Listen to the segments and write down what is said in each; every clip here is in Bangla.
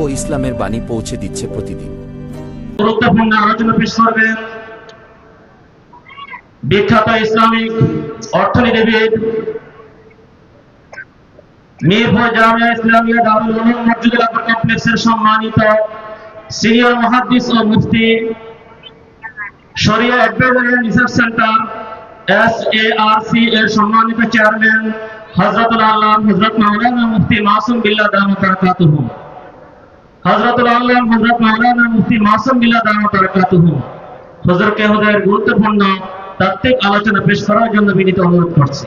ও ইসলামের বাণী পৌঁছে দিচ্ছে প্রতিদিন। গুরুত্বপূর্ণ আলোচনা পেশ করবেন। বিখ্যাত ইসলামিক অর্থনীতিবিদ মিরপুর জামিয়া ইসলামিয়া দারুল উলুম মসজিদুল আকবর কমপ্লেক্সের সম্মানিত সিনিয়র মহাদিস ও মুফতি শরিয়া advisory research centre S A R C এর সম্মানিত চেয়ারম্যান হজরতুল আল্লাহ হজরত মাওলানা মুফতি মাসুম বিল্লাহ দামত বারাকাতুহু হজরতুল আল্লাহ হজরত মাওলানা মুফতি মাসুম দামত বারাকাতুহু। হজরতকে হজরের গুরুত্বপূর্ণ তাত্ত্বিক আলোচনা পেশ করার জন্য বিনীত অনুরোধ করছি।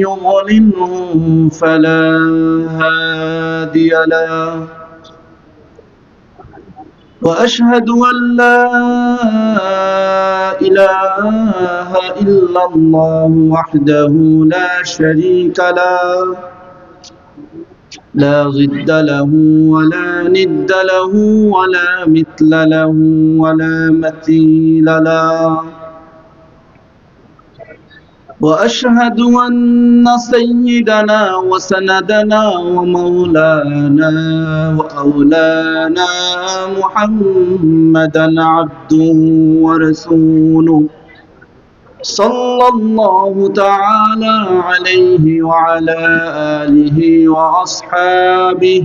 يضلله فلا هادي له. وأشهد أن لا إله إلا الله وحده لا شريك له. لا ضد له ولا ند له ولا مثل له ولا مثيل له. وأشهد أن سيدنا وسندنا ومولانا وأولانا محمدا عبده ورسوله صلى الله تعالى عليه وعلى آله وأصحابه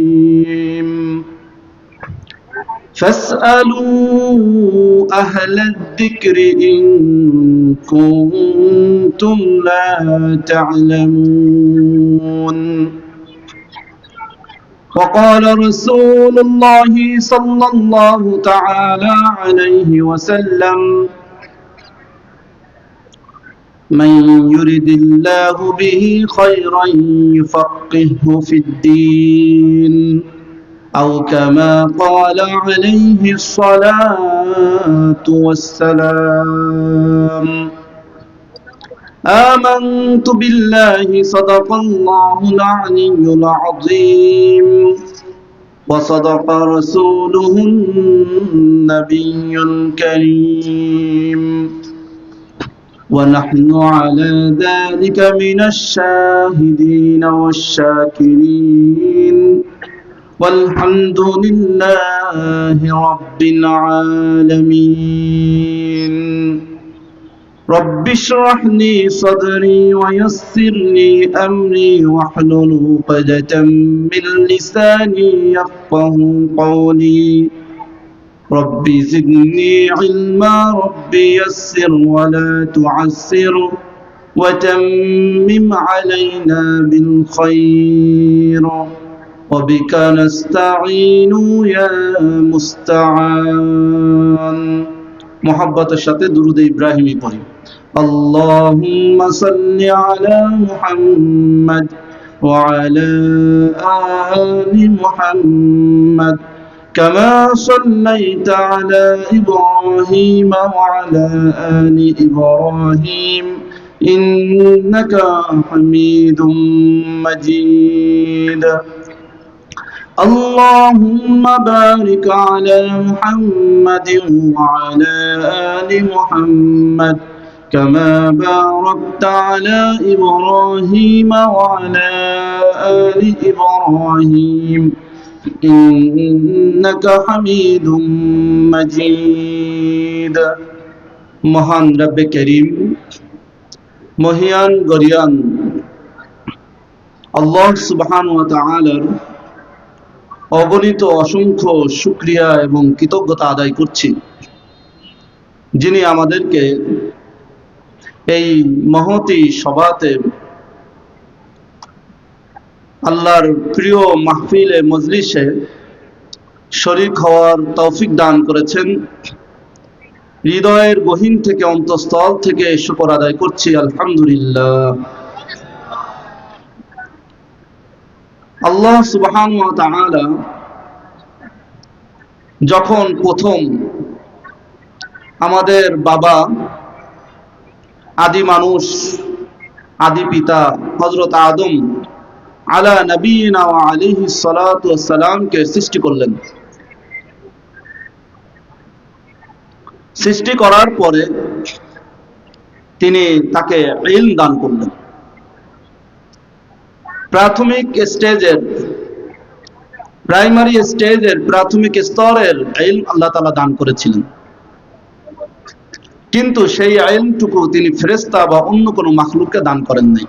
فاسألوا أهل الذكر إن كنتم لا تعلمون. وقال رسول الله صلى الله تعالى عليه وسلم من يرد الله به خيرا يفقهه في الدين. أو كما قال عليه الصلاة والسلام. آمنت بالله صدق الله العلي العظيم. وصدق رسوله النبي الكريم. ونحن على ذلك من الشاهدين والشاكرين. والحمد لله رب العالمين. رب اشرح لي صدري ويسر لي أمري واحلل عقدة من لساني يفقه قولي. رب زدني علما رب يسر ولا تعسر وتمم علينا بالخير. وبك نستعين يا مستعان মোহাব্বতের সাথে দুরুদ ইব্রাহিমী পড়ি اللهم صل على محمد وعلى آل محمد كما صليت على إبراهيم وعلى آل إبراهيم إنك حميد مجيد اللهم بارك على محمد وعلى آل محمد كما باركت على إبراهيم وعلى آل إبراهيم إنك حميد مجيد মহান রব্বে করিম মহিয়ান গরিয়ান আল্লাহ সুবহান ওয়া তাআলার অগণিত অসংখ্য শুক্রিয়া এবং কৃতজ্ঞতা আদায় করছি যিনি আমাদেরকে এই মহতি সভাতে আল্লাহর প্রিয় মাহফিলে, মজলিসে শরিক হওয়ার তৌফিক দান করেছেন। হৃদয়ের গহীন থেকে, অন্তঃস্থল থেকে শুকর আদায় করছি, আলহামদুলিল্লাহ। আল্লাহ সুবহান যখন প্রথম আমাদের বাবা, আদি মানুষ, আদি পিতা হজরত আদম আলা নবীনা ওয়া আলাইহি সালাতু সালামকে সৃষ্টি করলেন। সৃষ্টি করার পরে তিনি তাকে ইলম দান করলেন। প্রাথমিক স্টেজের, প্রাইমারি স্টেজের প্রাথমিক স্তরের ইলম আল্লাহ তাআলা দান করেছিলেন। কিন্তু সেই আইনটুকু তিনি ফেরেস্তা বা অন্য কোনো মাখলুককে দান করেন নাই।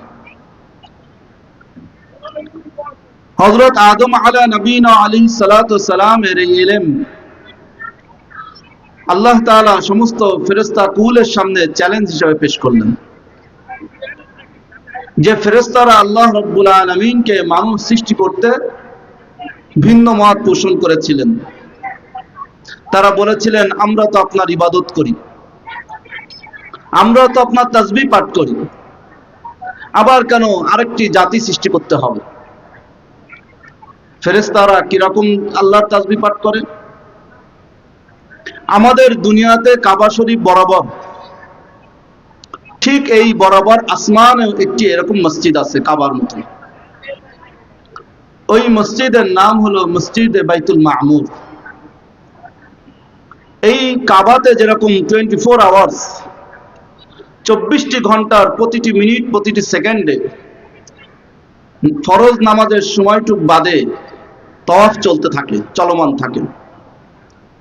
হজরত আদম আলা নবীন আলী সালামের এই ইলেম আল্লাহ তাআলা সমস্ত ফেরেস্তা কুলের সামনে চ্যালেঞ্জ হিসেবে পেশ করলেন। যে ফেরেস্তারা আল্লাহ রব্বুল আলমিনকে মানুষ সৃষ্টি করতে ভিন্ন মত পোষণ করেছিলেন। তারা বলেছিলেন, আমরা তো আপনার ইবাদত করি। আমরা তো আপনার তাজবি পাঠ করি। আবার কেন আরেকটি জাতি সৃষ্টি করতে হবে? ফেরেস্তারা কীরকম আল্লাহর তাজবি পাঠ করে? আমাদের দুনিয়াতে কাবা শরীফ বরাবর ঠিক এই বরাবর আসমানে একটি এরকম মসজিদ আছে, কাবার মতো। ওই মসজিদের নাম হলো মসজিদে বাইতুল মামুর। এই কাবাতে যেরকম টোয়েন্টি ফোর আওয়ার্স চব্বিশটি ঘণ্টার প্রতিটি মিনিট, প্রতিটি সেকেন্ডে ফরজ নামাজের সময়টুক বাদে তফ চলতে থাকে, চলমান থাকে।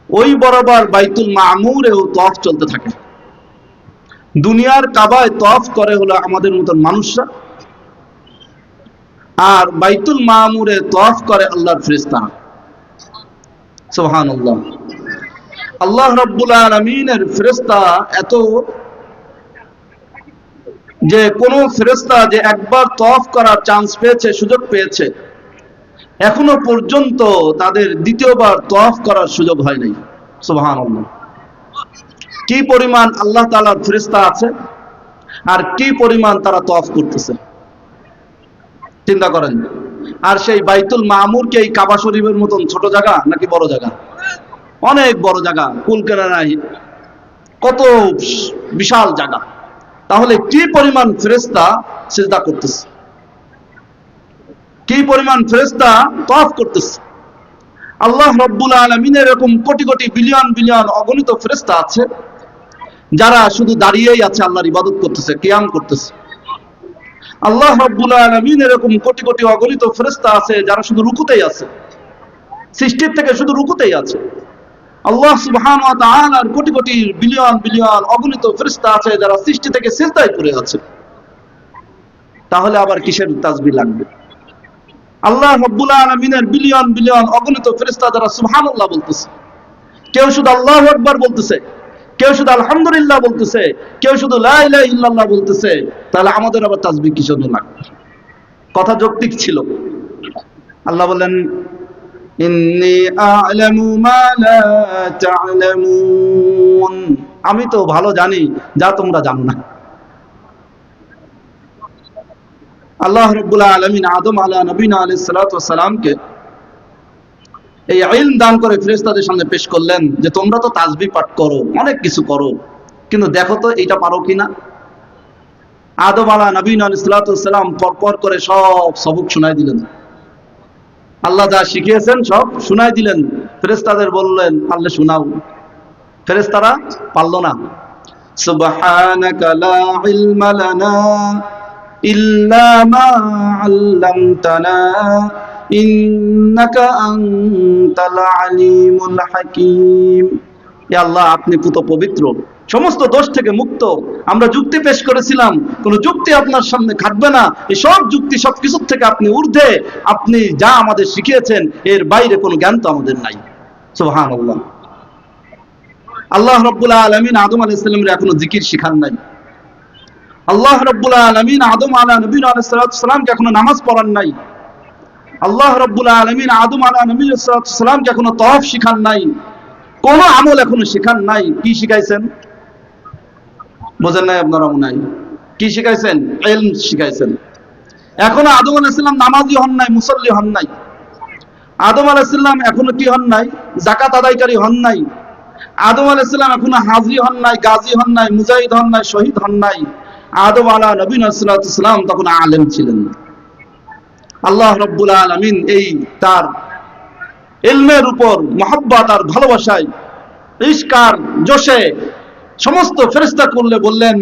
ওই বরাবর বাইতুল মামুরেও তফ চলতে থাকে। দুনিয়ার কাবায় তফ করে হলো আমাদের মতন মানুষরা। আর বাইতুল মামুরে তফ করে আল্লাহর ফেরেশতারা সুবহানাল্লাহ। আল্লাহ রব্বুল আলমিনের ফেরেস্তা এত যে কোন ফেরেস্তা যে একবার তফ করার চান্স পেয়েছে, সুযোগ পেয়েছে, এখনও পর্যন্ত তাদের দ্বিতীয়বার তফ করার সুযোগ হয় নাই। সুবহান কি পরিমাণ আল্লাহ তালার ফেরেস্তা আছে আর কি পরিমাণ তারা তফ করতেছে? চিন্তা করেন। আর সেই বাইতুল মামুর কি এই কাবা শরীফের মতন ছোট জায়গা নাকি বড় জায়গা? অনেক বড় জায়গা কুলকেরানায় কত বিশাল জায়গা। তাহলে কি পরিমাণ ফেরেস্তা সেজদা করতেছে? কি পরিমাণ ফেরেস্তা তফ করতেছে? আল্লাহ রব্বুল আলমিনের এরকম কোটি কোটি বিলিয়ন বিলিয়ন অগণিত ফেরেস্তা আছে। যারা শুধু দাঁড়িয়েই আছে, আল্লাহর ইবাদত করতেছে, কিয়াম করতেছে। আল্লাহ রব্বুল আলমিন এরকম কোটি কোটি অগণিত ফেরেস্তা আছে, যারা শুধু রুকুতেই আছে। সৃষ্টির থেকে শুধু রুকুতেই আছে। আল্লাহ সুবহান তাআলার কোটি কোটি বিলিয়ন বিলিয়ন অগণিত ফেরেশতা আছে, যারা সৃষ্টি থেকে সিজদায় পড়ে আছে। তাহলে আবার কিসের তাসবিহ লাগবে? আল্লাহ রাব্বুল আলামিনের বিলিয়ন বিলিয়ন অগণিত ফেরেশতা যারা সুবহানাল্লাহ বলতেছে। কেউ শুধু আল্লাহ আকবার বলতেছে কেউ শুধু আলহামদুলিল্লাহ বলতেছে, কেউ শুধু লাইলা ইল্লাল্লাহ বলতেছে, তাহলে আমাদের আবার তাজবি কি জন্য না? কথা যৌক্তিক ছিল। আল্লাহ বললেন আমি তো ভালো জানি, যা তোমরা জানো না। আল্লাহ রবুল্লাহ আলমিন আদম আলা নবীন আলী সালাতামকে এই ইলম দান করে ফেরেশতাদের সামনে পেশ করলেন যে তোমরা তো তাজবি পাঠ করো, অনেক কিছু করো। কিন্তু দেখো তো এইটা পারো কিনা? আদম নবীন আলাইসালাম পরপর করে সব সবক শোনাই দিলেন। আল্লাহ যা শিখিয়েছেন সব শোনাই দিলেন। ফেরেশতাদের বললেন, পারলে শোনাও। ফেরেশতারা পারল না। সুবহানাকা লা ইলমা লানা ইল্লা মা আল্লামতানা। ইন্নাকা আনতাল আলিমুল হাকিম। আল্লাহ, আপনি পুত পবিত্র। সমস্ত দোষ থেকে মুক্ত। আমরা যুক্তি পেশ করেছিলাম। কোন যুক্তি আপনার সামনে খাটবে না। এই সব যুক্তি সব কিছুর থেকে আপনি ঊর্ধ্বে। আপনি যা আমাদের শিখিয়েছেন, এর বাইরে কোনো জ্ঞান তো আমাদের নাই। সুবহানাল্লাহ। আল্লাহ রব্বুল আদম আলাহ এখনও জিকির শিখান নাই। আল্লাহ রব্বুল আলমিন আদম আলা নবীন আলাইসালামকে এখনও নামাজ পড়ান নাই। আল্লাহ রব্বুল আলমিন আদম আলা নবীন সালামকে এখনও তহফ শিখান নাই। কোন আমল এখনও শিখান নাই। কি শিখাইছেন? বোঝেন নাই আপনারা মনে কি শিখাইছেন? এলম শিখাইছেন। এখনও আদম আলাইসাল্লাম নামাজি হন নাই, মুসল্লি হন নাই। আদম আলাইসাল্লাম এখনও কি হন নাই? জাকাত আদায়কারী হন নাই। আদম আলাইসাল্লাম এখনও হাজি হন নাই, গাজী হন নাই, মুজাহিদ হন নাই, শহীদ হন নাই। আদম আলা নবীন সালাম তখন আলেম ছিলেন। আল্লাহ রব্বুল আলমিন এই তার ইলমের উপর মহাব্বত আর ভালোবাসায় ইস্কার জোশে সমস্ত ফেরিস্তা করলে বললেন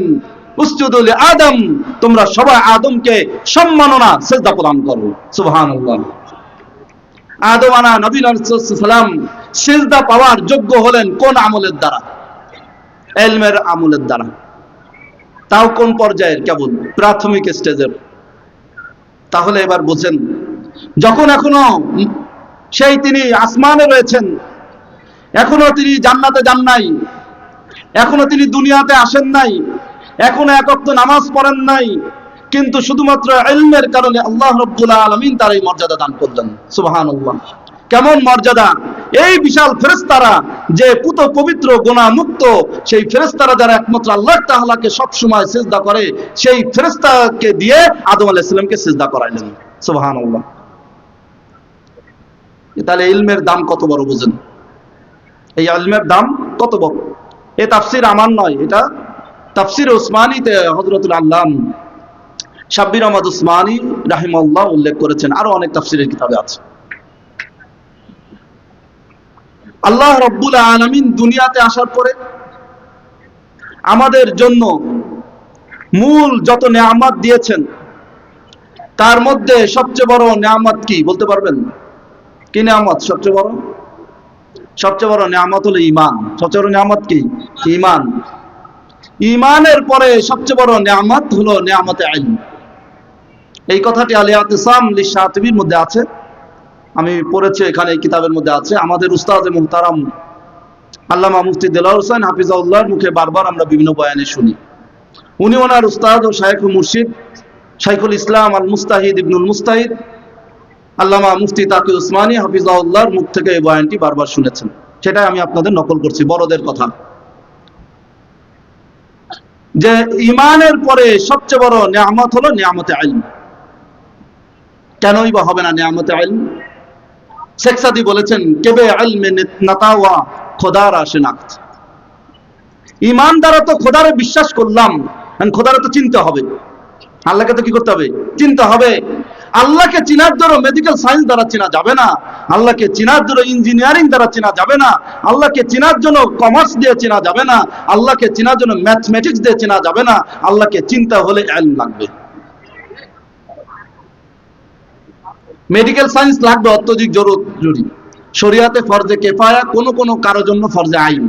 উস্তুদুল আদম, তোমরা সবাই আদমকে সম্মাননা, সেজদা প্রদান করো। সুবহানাল্লাহ। আদম আনা নবীন সালাম সেজদা পাওয়ার যোগ্য হলেন কোন আমলের দ্বারা? এলমের আমলের দ্বারা। তাও কোন পর্যায়ের? কেবল প্রাথমিক স্টেজের। তাহলে এবার বোঝেন, যখন এখনও সেই তিনি আসমানে রয়েছেন, এখনও তিনি জান্নাতে যান নাই, এখনও তিনি দুনিয়াতে আসেন নাই, এখনও একত্র নামাজ পড়েন নাই, কিন্তু শুধুমাত্র এলমের কারণে আল্লাহ রব্বুল আলমিন তার এই মর্যাদা দান করলেন। সুবাহান কেমন মর্যাদা? এই বিশাল ফেরেস্তারা যে পুত পবিত্র গোনা মুক্ত সেই ফেরেস্তারা যারা একমাত্র আল্লাহ তাহলাকে সবসময় সেজদা করে, সেই ফেরেস্তাকে দিয়ে আদম আলাইসালামকে সেজদা করাইলেন। সুবাহান তাহলে ইলমের দাম কত বড় বুঝেন? এই ইলমের দাম কত বড়? এ তাফসির আমার নয়, এটা তাফসির ওসমানীতে হজরতুল আল্লাম সাব্বির আহমদ উসমানী রাহিমাল্লাহ উল্লেখ করেছেন। আরও অনেক তাফসিরের কিতাবে আছে। আল্লাহ রব্বুল আলমিন দুনিয়াতে আসার পরে আমাদের জন্য মূল যত নেয়ামত দিয়েছেন, তার মধ্যে সবচেয়ে বড় নেয়ামত কি বলতে পারবেন? কি নেয়ামত সবচেয়ে বড়? সবচেয়ে বড় নেয়ামত হলো ইমান সবচেয়ে বড় নেয়ামত কি? ইমান ইমানের পরে সবচেয়ে বড় নেয়ামত হলো নেয়ামতে আইন। এই কথাটি আলিয়াত ইসলাম লিসাতিবির মধ্যে আছে। আমি পড়েছি এখানে কিতাবের মধ্যে আছে। আমাদের উস্তাদ মুহতারাম আল্লামা মুফতি দেলার হোসেন হাফিজাউল্লাহর মুখে বারবার আমরা বিভিন্ন বয়ানে শুনি। উনি ওনার উস্তাদ ও শাহেখ মুর্শিদ, শাইখুল ইসলাম আল মুস্তাহিদ ইবনুল মুস্তাহিদ, আল্লামা মুফতি তাকি উসমানী হাফিজাউল্লাহর মুখ থেকে এই বয়ানটি বারবার শুনেছেন। সেটাই আমি আপনাদের নকল করছি, বড়দের কথা। যে ইমানের পরে সবচেয়ে বড় নিয়ামত হলো নিয়ামতে আইন কেনই বা হবে না নিয়ামতে আইন শেখ সাদি বলেছেন, কেবে নাতাওয়া, খোদার শিনাক্ত ইমান দ্বারা তো খোদারে বিশ্বাস করলাম খোদারে তো চিনতে হবে। আল্লাহকে তো কি করতে হবে? চিনতে হবে। আল্লাহকে চিনার জন্য মেডিকেল সায়েন্স দ্বারা চেনা যাবে না। আল্লাহকে চিনার জন্য ইঞ্জিনিয়ারিং দ্বারা চেনা যাবে না। আল্লাহকে চিনার জন্য কমার্স দিয়ে চেনা যাবে না। আল্লাহকে চিনার জন্য ম্যাথমেটিক্স দিয়ে চেনা যাবে না। আল্লাহকে চিন্তা হলে এলম লাগবে। মেডিকেল সায়েন্স লাগবে, অত্যধিক জরুরি শরিয়াতে ফরজে কেফায়া, কোন কোন কারোর জন্য ফরজে আইন।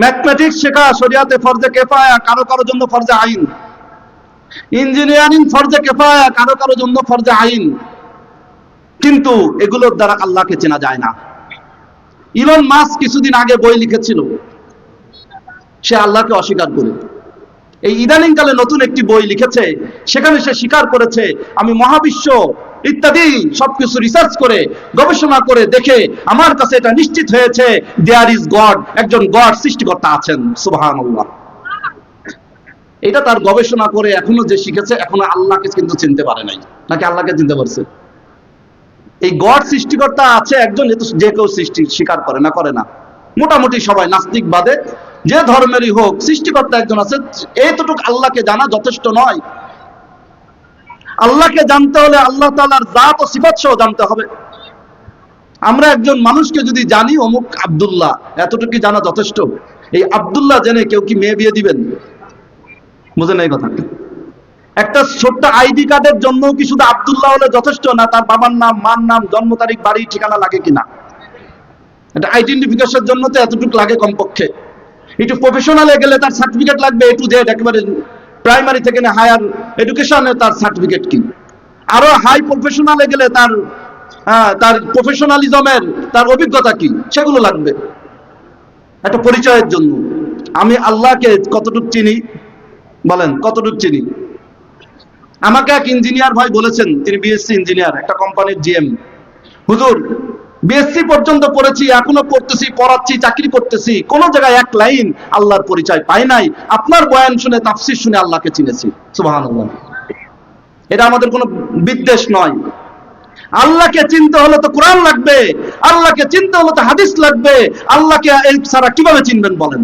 ম্যাথমেটিক্স শেখা, শরিয়াতে ফরজে কেফায়া, কারও কারও জন্য ফরজে আইন। ইঞ্জিনিয়ারিং ফরজে কেফায়া, কারও কারও জন্য ফরজে আইন। কিন্তু এগুলোর দ্বারা আল্লাহকে চেনা যায় না। ইলন মাস কিছুদিন আগে বই লিখেছিল। সে আল্লাহকে অস্বীকার করে। এই ইদানিং কালে নতুন একটি বই লিখেছে, সেখানে সে স্বীকার করেছে, আমি মহাবিশ্ব ইত্যাদি সবকিছু রিসার্চ করে, গবেষণা করে দেখে আমার কাছে এটা নিশ্চিত হয়েছে দেয়ার ইজ গড একজন গড সৃষ্টিকর্তা আছেন, সুবহানাল্লাহ। এটা তার গবেষণা করে এখনও যে শিখেছে, এখনও আল্লাহকে কিন্তু চিনতে পারে নাই। নাকি আল্লাহকে চিনতে পারছে? এই গড সৃষ্টিকর্তা আছে, একজন যে কেউ সৃষ্টি, স্বীকার করে না করে না। মোটামুটি সবাই নাস্তিক বাদে যে ধর্মেরই হোক, সৃষ্টিকর্তা একজন আছে এইতটুক আল্লাহকে জানা যথেষ্ট নয়। আল্লাহকে জানতে হলে আল্লাহ তাআলার জাত ও সিফাত সহ জানতে হবে। আমরা একজন মানুষকে যদি জানি, অমুক আব্দুল্লাহ, এতটুকু জানা যথেষ্ট? এই আবদুল্লাহ জেনে কেউ কি মেয়ে বিয়ে দিবেন? বুঝেন এই কথা একটা ছোট্ট আইডি কার্ডের জন্য কি শুধু আবদুল্লাহ হলে যথেষ্ট না, তার বাবার নাম, মার নাম, জন্ম তারিখ, বাড়ি, ঠিকানা লাগে কিনা? এটা আইডেন্টিফিকেশনের জন্য তো এতটুকু লাগে কমপক্ষে। একটু প্রফেশনালে গেলে তার সার্টিফিকেট লাগবে এ টু জেড একেবারে প্রাইমারি থেকে না হায়ার এডুকেশনে তার সার্টিফিকেট কি? আরও হাই প্রফেশনালে গেলে তার তার প্রফেশনালিজমের তার অভিজ্ঞতা কি? সেগুলো লাগবে। একটা পরিচয়ের জন্য। আমি আল্লাহকে কতটুকু চিনি? বলেন, কতটুকু চিনি? আমাকে এক ইঞ্জিনিয়ার ভাই বলেছেন, তিনি বিএসসি ইঞ্জিনিয়ার একটা কোম্পানির জিএম হুজুর বিএসসি পর্যন্ত পড়েছি, এখনও পড়তেছি, পড়াচ্ছি, চাকরি করতেছি। কোন জায়গায় এক লাইন আল্লাহর পরিচয় পাই নাই। আপনার বয়ান শুনে, তাফসির শুনে আল্লাহকে চিনেছি। সুবাহ এটা আমাদের কোনো বিদ্বেষ নয়। আল্লাহকে চিনতে হলে তো কোরআন লাগবে। আল্লাহকে চিনতে হলে তো হাদিস লাগবে। আল্লাহকে এই ছাড়া কীভাবে চিনবেন বলেন?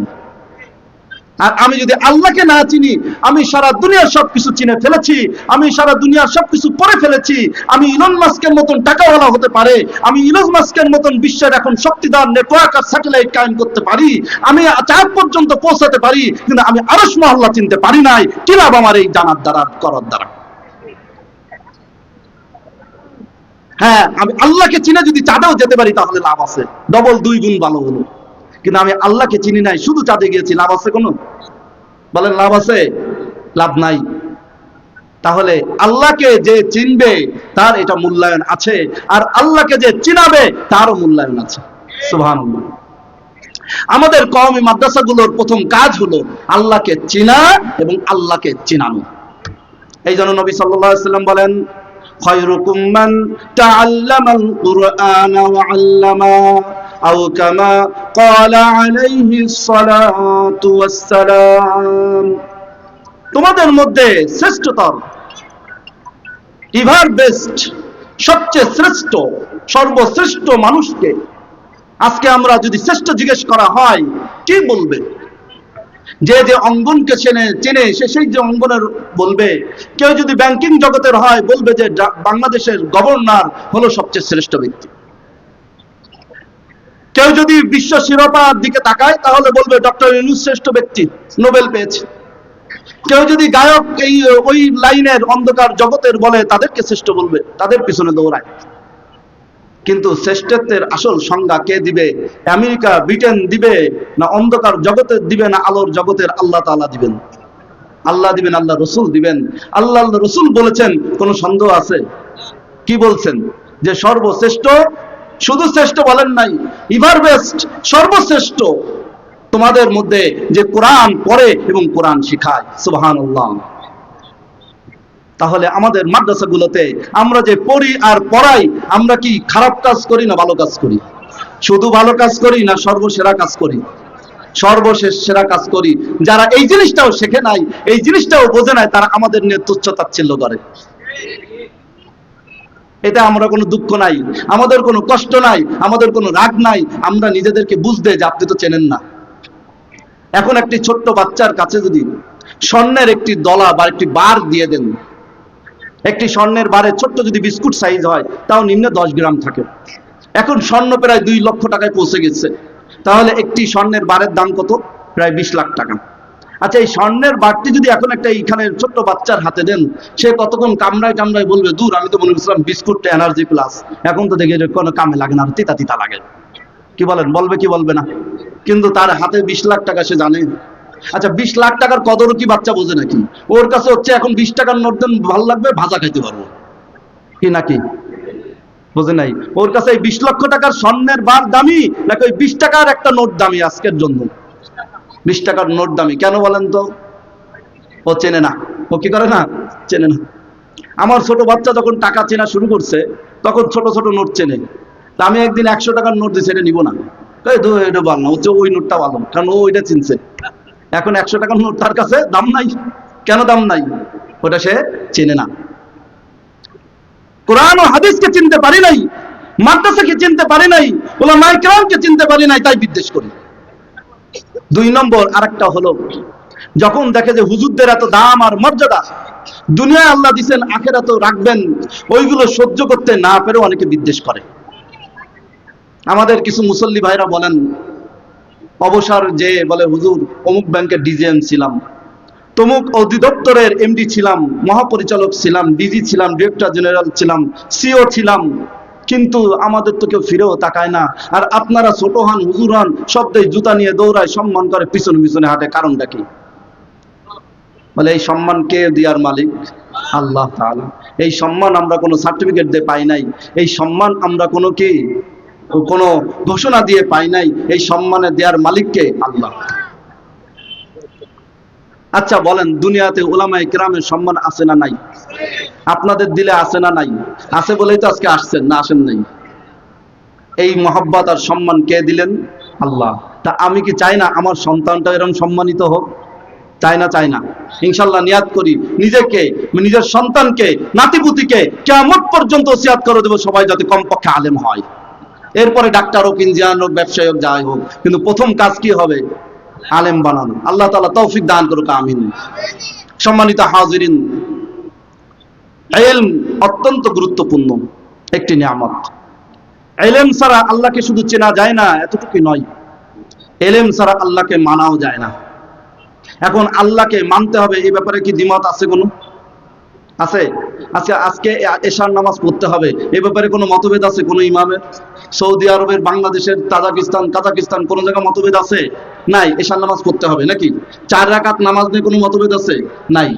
আর আমি যদি আল্লাহকে না চিনি, আমি সারা দুনিয়ার সবকিছু চিনে ফেলেছি, আমি সারা দুনিয়ার সবকিছু পড়ে ফেলেছি, আমি ইলন মাস্কের মতন টাকাওয়ালা হতে পারে, আমি ইলন মাস্কের মতন বিশ্বের এখন শক্তিদার নেটওয়ার্ক আর স্যাটেলাইট কায়েম করতে পারি, আমি চাঁদ পর্যন্ত পৌঁছাতে পারি, কিন্তু আমি আরস মহল্লা চিনতে পারি নাই, কি লাভ আমার এই জানার দ্বারা, করার দ্বারা? হ্যাঁ আমি আল্লাহকে চিনে যদি চাঁদেও যেতে পারি, তাহলে লাভ আছে। ডবল দুই গুণ ভালো হলো। কিন্তু আমি আল্লাহকে চিনি নাই, শুধু চাঁদে গিয়েছি, লাভ আছে কোনো? বলেন, লাভ আছে? লাভ নাই। তাহলে আল্লাহকে যে চিনবে, তার এটা মূল্যায়ন আছে, আর আল্লাহকে যে চিনাবে, তারও মূল্যায়ন আছে। সুহান আমাদের কওমি মাদ্রাসাগুলোর প্রথম কাজ হলো আল্লাহকে চিনা এবং আল্লাহকে চিনানো। এই জন্য নবী সাল্লাম বলেন, খয়রুকুম মান তাআল্লামাল কুরআন আল্লামা। أو كما قال عليه الصلاة والسلام তোমাদের মধ্যে শ্রেষ্ঠতর ইভার বেস্ট সবচেয়ে শ্রেষ্ঠ সর্বশ্রেষ্ঠ মানুষকে আজকে আমরা যদি শ্রেষ্ঠ জিজ্ঞেস করা হয় কি বলবে যে যে অঙ্গনকে চেনে চেনে সে সেই যে অঙ্গনের বলবে কেউ যদি ব্যাংকিং জগতের হয় বলবে যে ডা- বাংলাদেশের গভর্নর হলো সবচেয়ে শ্রেষ্ঠ ব্যক্তি কেউ যদি বিশ্ব শিরোপার দিকে তাকায়, তাহলে বলবে ডক্টর ইউনুস শ্রেষ্ঠ ব্যক্তি, নোবেল পেয়েছে। কেউ যদি গায়ক এই, ওই লাইনের অন্ধকার জগতের বলে, তাদেরকে শ্রেষ্ঠ বলবে, তাদের পিছনে দৌড়ায়। কিন্তু শ্রেষ্ঠত্বের আসল সংজ্ঞা কে দিবে? আমেরিকা, ব্রিটেন দিবে না অন্ধকার জগতের দিবে না আলোর জগতের আল্লাহ তাআলা দিবেন? আল্লাহ দিবেন, আল্লাহ রসুল দিবেন। আল্লাহ রসুল বলেছেন, কোনো সন্দেহ আছে? কি বলছেন? যে সর্বশ্রেষ্ঠ শুধু শ্রেষ্ঠ বলেন নাই ইভার বেস্ট, সর্বশ্রেষ্ঠ। তোমাদের মধ্যে যে কোরআন পড়ে এবং কোরআন শিখায়, সুবহানাল্লাহ। তাহলে আমাদের মাদ্রাসাগুলোতে আমরা যে পড়ি আর পড়াই, আমরা কি খারাপ কাজ করি না ভালো কাজ করি? শুধু ভালো কাজ করি না সর্বসেরা কাজ করি? সর্বশেষ সেরা কাজ করি। যারা এই জিনিসটাও শেখে নাই, এই জিনিসটাও বোঝে নাই, তারা আমাদের নিয়ে তুচ্ছ তাচ্ছিল্য করে। এতে আমরা কোনো দুঃখ নাই, আমাদের কোনো কষ্ট নাই, আমাদের কোনো রাগ নাই, আমরা নিজেদেরকে বুঝতে যে আপনি তো চেনেন না। এখন একটি ছোট্ট বাচ্চার কাছে যদি স্বর্ণের একটি দলা বা একটি বার দিয়ে দেন, একটি স্বর্ণের বারে ছোট্ট যদি বিস্কুট সাইজ হয়, তাও নিম্নে দশ গ্রাম থাকে। এখন স্বর্ণ প্রায় দুই লক্ষ টাকায় পৌঁছে গেছে। তাহলে একটি স্বর্ণের বারের দাম কত? প্রায় বিশ লাখ টাকা। আচ্ছা এই স্বর্ণের বাড়তি যদি এখন একটা এইখানে ছোট্ট বাচ্চার হাতে দেন, সে কতক্ষণ কামড়ায় কামড়ায় বলবে, দূর, আমি তো মনে করছিলাম বিস্কুটটা এনার্জি প্লাস এখন তো দেখি কোনো কামে লাগে না তিতা তিতা লাগে। কি বলেন, বলবে কি বলবে না? কিন্তু তার হাতে বিশ লাখ টাকা সে জানে। আচ্ছা বিশ লাখ টাকার কদরও কি বাচ্চা বোঝে নাকি? ওর কাছে হচ্ছে এখন বিশ টাকার নোট দেন, ভালো লাগবে, ভাজা খাইতে পারব। কি নাকি? বোঝে নাই? ওর কাছে এই বিশ লক্ষ টাকার স্বর্ণের বার দামি, নাকি ওই বিশ টাকার একটা নোট দামি আজকের জন্য? বিশ টাকার নোট দামি। কেন বলেন তো? ও চেনে না। ও কি করে না? চেনে না। আমার ছোট বাচ্চা যখন টাকা চেনা শুরু করছে, তখন ছোট ছোট নোট চেনে। তা আমি একদিন একশো টাকার নোট দিয়েছি এটা নিব না। এটা ভালো না। হচ্ছে ওই নোটটা ভালো। কারণ ও ওইটা চিনছে। এখন একশো টাকার নোট তার কাছে দাম নাই। কেন দাম নাই? ওটা সে চেনে না। কোরআন ও হাদিসকে চিনতে পারি নাই, মাদ্রাসাকে চিনতে পারি নাই ওলা মাইক্রামকে চিনতে পারি নাই, তাই বিদ্বেষ করি। দুই নম্বর আরেকটা হলো, যখন দেখে যে হুজুরদের এত দাম আর মর্যাদা, দুনিয়ায় আল্লাহ দিছেন আখেরাত রাখবেন, ওইগুলো সহ্য করতে না পেরে অনেকে বিদ্বেষ করে। আমাদের কিছু মুসল্লি ভাইরা বলেন, অবসর যে বলে, হুজুর, অমুক ব্যাংকের ডিজিএম ছিলাম, তমুক অধিদপ্তরের এমডি ছিলাম, মহাপরিচালক ছিলাম, ডিজি ছিলাম, ডিরেক্টর জেনারেল ছিলাম, সিও ছিলাম কিন্তু আমাদের তো কেউ ফিরেও তাকায় না। আর আপনারা ছোট হন, হুজুর হন, শব্দে জুতা নিয়ে দৌড়ায় সম্মান করে পিছনে পিছনে হাঁটে, কারণটা কি? বলে, এই সম্মান কে দিয়ার মালিক? আল্লাহ তাআলা। এই সম্মান আমরা কোনো সার্টিফিকেট দিয়ে পাই নাই। এই সম্মান আমরা কোনো কি? কোনো ঘোষণা দিয়ে পাই নাই। এই সম্মানে দেওয়ার মালিককে আল্লাহ। আচ্ছা বলেন, দুনিয়াতে ওলামায়ে কেরামের সম্মান আছে না নাই? আপনাদের দিলে আছে না নাই? আছে বলেই তো আজকে আসছেন, না আসেন নাই? এই মহব্বত আর সম্মান কে দিলেন? আল্লাহ। তা আমি কি চাই না আমার সন্তানটা এরকম সম্মানিত হোক? চাই না চাই না। ইনশাল্লাহ নিয়াদ করি। নিজেকে, নিজের সন্তানকে, নাতিপুতিকে কেমন পর্যন্ত ওসিয়াত করে দেবো সবাই যাতে কমপক্ষে আলেম হয়। এরপরে ডাক্তার হোক, ইঞ্জিনিয়ার হোক, ব্যবসায়ী হোক, যাই হোক। কিন্তু প্রথম কাজ কি হবে? আলেম বানানো। আল্লাহ তালা তৌফিক দান করুক, আমিন। সম্মানিত হাজিরিন, এলম অত্যন্ত গুরুত্বপূর্ণ একটি নিয়ামত। এলেম ছাড়া আল্লাহকে শুধু চেনা যায় না এতটুকু নয়। এলেম ছাড়া আল্লাহকে মানাও যায় না। এখন আল্লাহকে মানতে হবে, এই ব্যাপারে কি দ্বিমত আছে কোনো? আছে? আজকে আজকে এশার নামাজ পড়তে হবে। এ ব্যাপারে কোনো মতভেদ আছে কোনো ইমামের সৌদি আরবের, বাংলাদেশের, তাজাকিস্তান, কাজাকিস্তান কোন জায়গায় মতভেদ আছে? নাই, এশার নামাজ পড়তে হবে নাকি? চার রাকাত নামাজ নিয়ে কোনো মতভেদ আছে? নাই।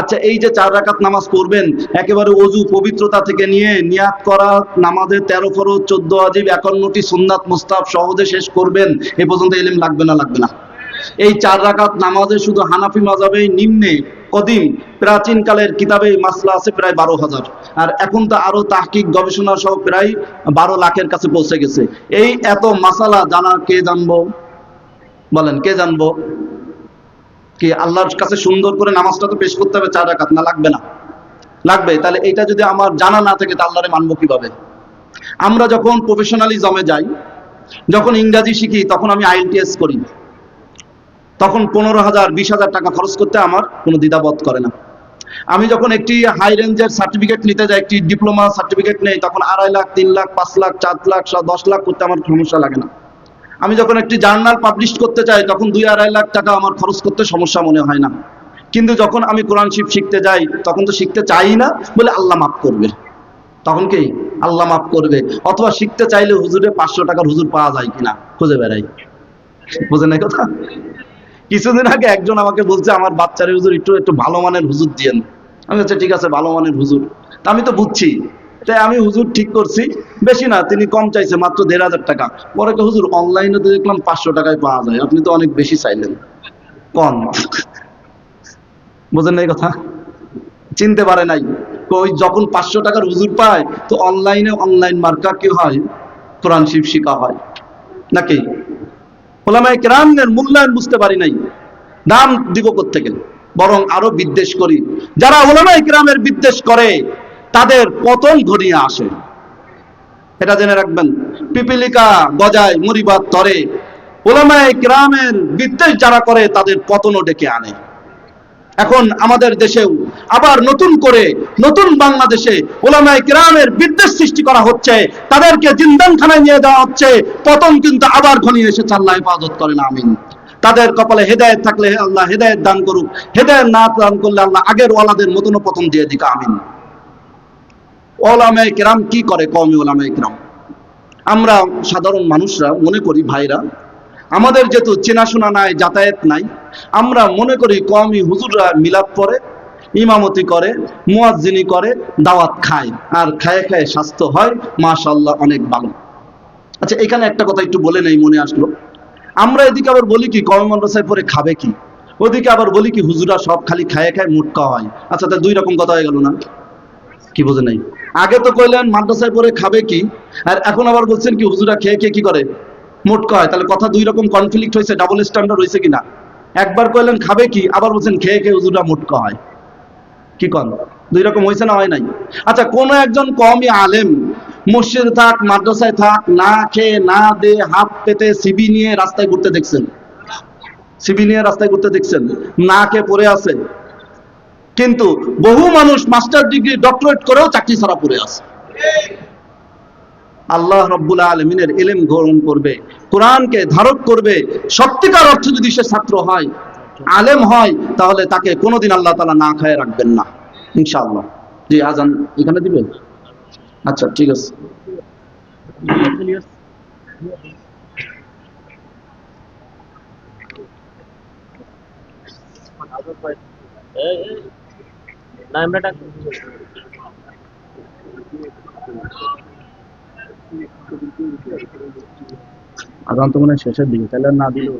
আচ্ছা এই যে চার রাকাত নামাজ পড়বেন, একেবারে অজু, পবিত্রতা থেকে নিয়ে নিয়াত করা নামাজের তেরো ফরজ, চোদ্দ আজিব একান্নটি সুন্নাত মুস্তাফ সহজে শেষ করবেন, এ পর্যন্ত এলিম লাগবে না লাগবে না। এই চার রাকাত নামাজে শুধু হানাফি মাজাবে নিম্নে কদিম প্রাচীন কালের কিতাবে মাসলা আছে প্রায় বারো হাজার। আর এখন তো আরও তাহকিক গবেষণা সহ প্রায় বারো লাখের কাছে পৌঁছে গেছে। এই এত মাসালা জানা কে জানব? বলেন, কে জানব? কি আল্লাহর কাছে সুন্দর করে নামাজটা তো পেশ করতে হবে চার রাকাত? না, লাগবে না। লাগবে। তাহলে এটা যদি আমার জানা না থাকে, তা আল্লাহরে মানবো কীভাবে? আমরা যখন প্রফেশনালিজমে যাই, যখন ইংরাজি শিখি, তখন আমি আইএলটিএস করি। তখন পনেরো হাজার, বিশ হাজার টাকা খরচ করতে আমার কোনো দ্বিধাবোধ করে না। আমি যখন একটি হাই রেঞ্জের সার্টিফিকেট নিতে যাই, একটি ডিপ্লোমা সার্টিফিকেট নেই, তখন আড়াই লাখ, তিন লাখ, পাঁচ লাখ, চার লাখ দশ লাখ করতে আমার সমস্যা লাগে না। আমি যখন একটি জার্নাল পাবলিশ করতে চাই, তখন দুই আড়াই লাখ টাকা আমার খরচ করতে সমস্যা মনে হয় না। কিন্তু যখন আমি কোরআন শিব শিখতে যাই, তখন তো শিখতে চাই না বলে আল্লাহ মাফ করবে। তখন কি? আল্লাহ মাফ করবে। অথবা শিখতে চাইলে হুজুরে পাঁচশো টাকার হুজুর পাওয়া যায় কিনা? খুঁজে বেড়াই। বুঝেন এই কথা? কিছুদিন আগে একজন আমাকে বলছে, আমার বাচ্চারে হুজুর, একটু একটু ভালো মানের হুজুর দিয়েন। আমি আচ্ছা ঠিক আছে, ভালো মানের হুজুর। তা আমি তো বুঝছি। তাই আমি হুজুর ঠিক করছি। বেশি না, তিনি কম চাইছে, মাত্র দেড় হাজার টাকা। পরে হুজুর অনলাইনে তো দেখলাম পাঁচশো টাকায় পাওয়া যায়। আপনি তো অনেক বেশি চাইলেন। কম। বোঝেন না এই কথা? চিনতে পারে নাই। ওই যখন পাঁচশো টাকার হুজুর পায়, তো অনলাইনে অনলাইন মার্কা কি হয়? কোরআন শিব শিখা হয়। নাকি? ওলামায়ে কেরামের মূল্যায়ন বুঝতে পারি নাই। নাম দিব থেকে বরং আরও বিদ্বেষ করি। যারা ওলামায় কেরামের বিদ্বেষ করে, তাদের পতন ঘনিয়ে আসে। এটা জেনে রাখবেন, পিপিলিকা গজায় মুরিবাদ তরে ওলামায় কেরামের বিদ্বেষ যারা করে, তাদের পতনও ডেকে আনে। এখন আমাদের দেশেও আবার নতুন করে নতুন বাংলাদেশে ওলামায়ে কিরামের বিদ্বেষ সৃষ্টি করা হচ্ছে। তাদেরকে জিন্দানখানায় নিয়ে যাওয়া হচ্ছে। পতন কিন্তু আবার ঘনিয়ে এসেছে, আল্লাহ হেফাজত করেন, আমিন। তাদের কপালে হেদায়েত থাকলে আল্লাহ হেদায়েত দান করুক। হেদায়েত না দান করলে আল্লাহ আগের ওয়ালাদের মতনও পতন দিয়ে দিক, আমিন। ওলামায়ে কিরাম কি করে? কওমি ওলামায় কিরাম। আমরা সাধারণ মানুষরা মনে করি, ভাইরা আমাদের যেহেতু চেনাশোনা নাই, যাতায়াত নাই, আমরা মনে করি কমই হুজুররা মিলাদ পড়ে, ইমামতি করে, মুয়াজ্জিনি করে, দাওয়াত খায়, আর খায় খায় স্বাস্থ্য হয় মাশাল্লাহ অনেক ভালো। আচ্ছা এখানে একটা কথা একটু বলে নেই, মনে আসলো। আমরা এদিকে আবার বলি কি কমে মাদ্রাসায় পরে খাবে কি? ওদিকে আবার বলি কি হুজুরা সব খালি খায় খায় মোটকা হয় আচ্ছা তা দুই রকম কথা হয়ে গেল না? কি বোঝে নাই? আগে তো কইলেন, মাদ্রাসায় পরে খাবে কি? আর এখন আবার বলছেন কি হুজুরা খেয়ে খেয়ে কি করে? মোটকা হয় তাহলে কথা দুই রকম কনফ্লিক্ট হয়েছে ডাবল স্ট্যান্ডার্ড হয়েছে কিনা? একবার কইলেন, খাবে কি? আবার বলছেন, খেয়ে খেয়ে হুজুরা মোটকা হয় কি কন? দুই রকম হয়েছে না হয় নাই? আচ্ছা কোন একজন কমই আলেম মসজিদে থাক, মাদ্রাসায় থাক, না খেয়ে, না দে, হাত পেতে সিবি নিয়ে রাস্তায় ঘুরতে দেখছেন? সিবি নিয়ে রাস্তায় ঘুরতে দেখছেন? না খেয়ে পড়ে আছে? কিন্তু বহু মানুষ মাস্টার ডিগ্রি, ডক্টরেট করেও চাকরি ছাড়া পড়ে আছে। আল্লাহ রব্বুল আলমিনের এলেম গ্রহণ করবে, কোরআনকে ধারক করবে। সত্যিকার অর্থ যদি সে ছাত্র হয়, আলেম হয়, তাহলে তাকে কোনোদিন আল্লাহ তালা না খায় রাখবেন না। ইনশাআল্লাহ। জি, আজান এখানে দিবেন? আচ্ছা ঠিক আছে। আজান তো মনে শেষের দিকে তাহলে না দিলেও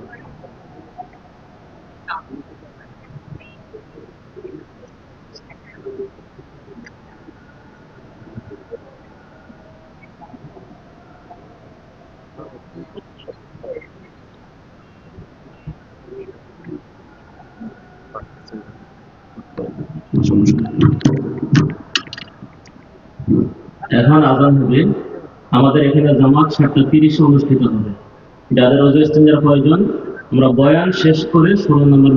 এখন আজান হবে আমাদের এখানে জামাত সাতটা তিরিশে অনুষ্ঠিত হবে। যাদের অজয় প্রয়োজন। আমরা বয়ান শেষ করে ষোলো নম্বর